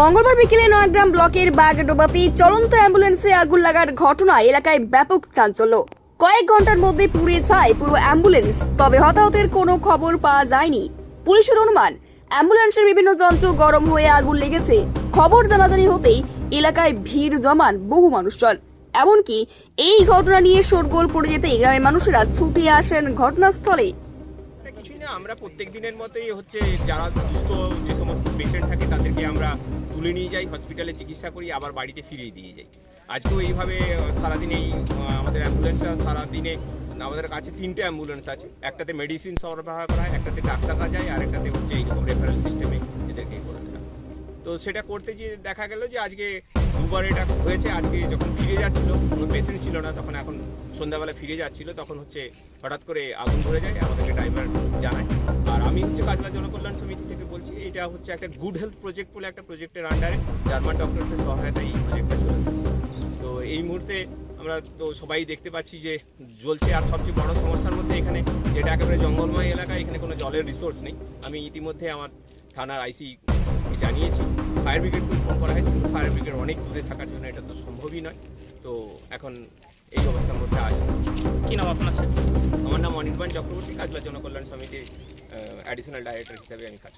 মঙ্গলবার বিকেলে নয়াগ্রাম ব্লকের বাগডোবাতে চলন্ত অ্যাম্বুলেন্সে আগুন লাগার ঘটনায় এলাকায় ব্যাপক চাঞ্চল্য। কয়েক ঘণ্টার মধ্যে পুড়ে যায় পুরো অ্যাম্বুলেন্স, তবে হতাহতের কোনো খবর পাওয়া যায়নি। পুলিশের অনুমান, অ্যাম্বুলেন্সের বিভিন্ন যন্ত্র গরম হয়ে আগুন লেগেছে। খবর জানাজানি হতেই এলাকায় ভিড় জমান বহু মানুষজন। এমনকি এই ঘটনা নিয়ে শোরগোল পড়ে যেতেই গ্রামের মানুষেরা ছুটে আসেন ঘটনাস্থলে। কিছুই না আমরা প্রত্যেক দিনের মতোই হচ্ছে যারা সুস্থ যে সমস্ত পেশেন্ট থাকে তাদেরকে আমরা তুলে নিয়ে যাই হসপিটালে চিকিৎসা করি আবার বাড়িতে ফিরিয়ে দিয়ে যাই। আজকেও এইভাবে সারাদিনেই আহ, আমাদের অ্যাম্বুলেন্সটা সারাদিনে আমাদের কাছে তিনটে অ্যাম্বুলেন্স আছে। একটাতে মেডিসিন সরবরাহ করা হয় একটাতে ডাক্তাররা যায় আর একটাতে হচ্ছে এইরকম রেফারেল সিস্টেমে এদেরকে করে তো সেটা করতে গিয়ে দেখা গেল যে আজকে দুবার এটা হয়েছে আজকে যখন ফিরে যাচ্ছিল কোনো পেশেন্ট ছিল না তখন এখন সন্ধ্যাবেলা ফিরে যাচ্ছিল তখন হচ্ছে হঠাৎ করে আগুন ধরে যায় আমাদেরকে ড্রাইভার কাজলা জনকল্যাণ সমিতি থেকে বলছি এটা হচ্ছে একটা গুড হেলথ প্রজেক্ট বলে একটা প্রজেক্টের আন্ডারে জার্মান ডক্টরসের সহায়তায় এই প্রজেক্টটা চলছে। তো এই মুহূর্তে আমরা তো সবাই দেখতে পাচ্ছি যে জ্বলছে আর সবচেয়ে বড় সমস্যার মধ্যে এখানে যেটা একেবারে জঙ্গলময় এলাকা এখানে কোনো জলের রিসোর্স নেই। আমি ইতিমধ্যে আমার থানার আইসি জানিয়েছি ফায়ার ব্রিগেডকে ফোন করা হয়েছে কিন্তু ফায়ার ব্রিগেড অনেক দূরে থাকার জন্য এটা তো সম্ভবই নয়। তো এখন এই অবস্থার মধ্যে আছে। কি নাম আপনার স্যার আমার নাম অনির্বাণ চক্রবর্তী কাজলা জনকল্যাণ সমিতির অ্যাডিশনাল ডাইরেক্টর হিসাবে আমি কাজ করি।